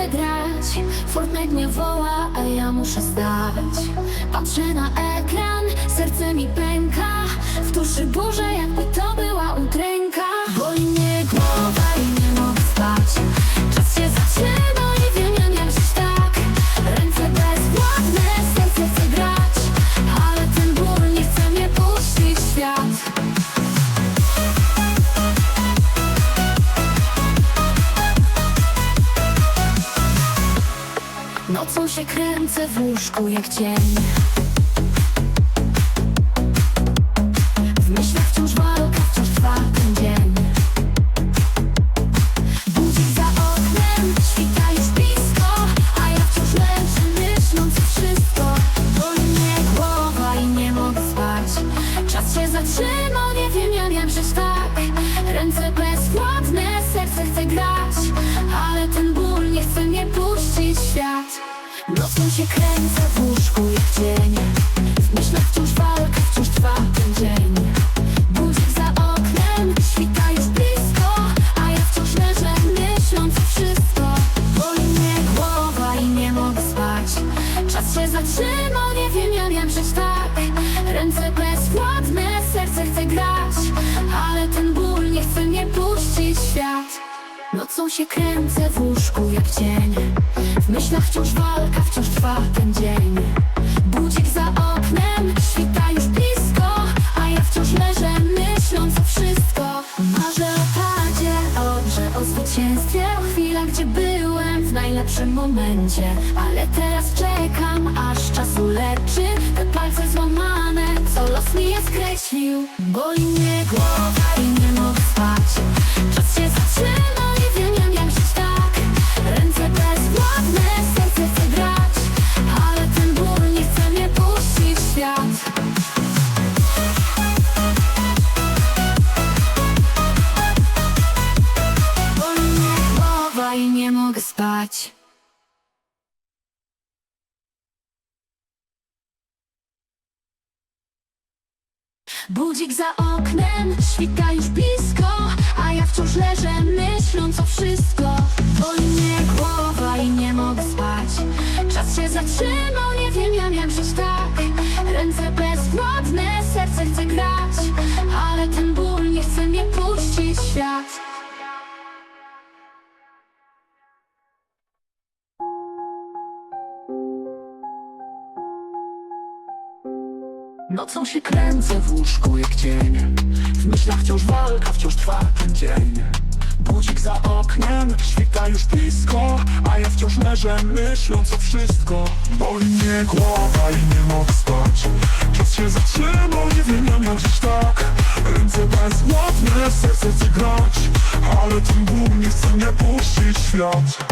będę grać Fortnite mnie woła, a ja muszę zdać. Patrzę na ekran, serce mi pęka W duszy burze jakby to się kręcę w łóżku jak cień. W myślach wciąż walka, wciąż trwa ten dzień. Budzik za oknem, świta już blisko A ja wciąż leżę myśląc wszystko. Boli mnie głowa i nie mogę spać. Czas się zatrzymał, nie wiem, ja wiem, że tak. Ręce bezwładne, serce chce grać Ale ten ból nie Nocą się kręcę w łóżku jak cień W myślach wciąż walka, wciąż trwa ten dzień. Budzik za oknem, świta już blisko A ja wciąż leżę myśląc wszystko. Boli mnie głowa i nie mogę spać. Czas się zatrzymał, nie wiem, ja wiem, że tak. Ręce bezwładne, serce chce grać Nocą się kręcę w łóżku jak cień. W myślach wciąż walka, wciąż trwa ten dzień. Budzik za oknem, świta już blisko A ja wciąż leżę myśląc o wszystko. Marzę o padzie, o grze, o zwycięstwie. O chwilach, gdzie byłem w najlepszym momencie. Ale teraz czekam, aż czas uleczy. Te palce złamane, co los mi je skreślił. Boli mnie głowa nie mogę spać. Budzik za oknem, świta już blisko A ja wciąż leżę myśląc o wszystko. Boli mnie głowa i nie mogę spać. Czas się zatrzymał, Nocą się kręcę w łóżku jak cień W myślach wciąż walka, wciąż trwa ten dzień. Budzik za oknem, świta już blisko A ja wciąż leżę myśląc o wszystko. Boli mnie głowa i nie mogę spać. Czas się zatrzymał, nie wiem jak miał żyć tak. Ręce bezwładne, serce chce grać Ale ten ból nie chce mnie puścić w świat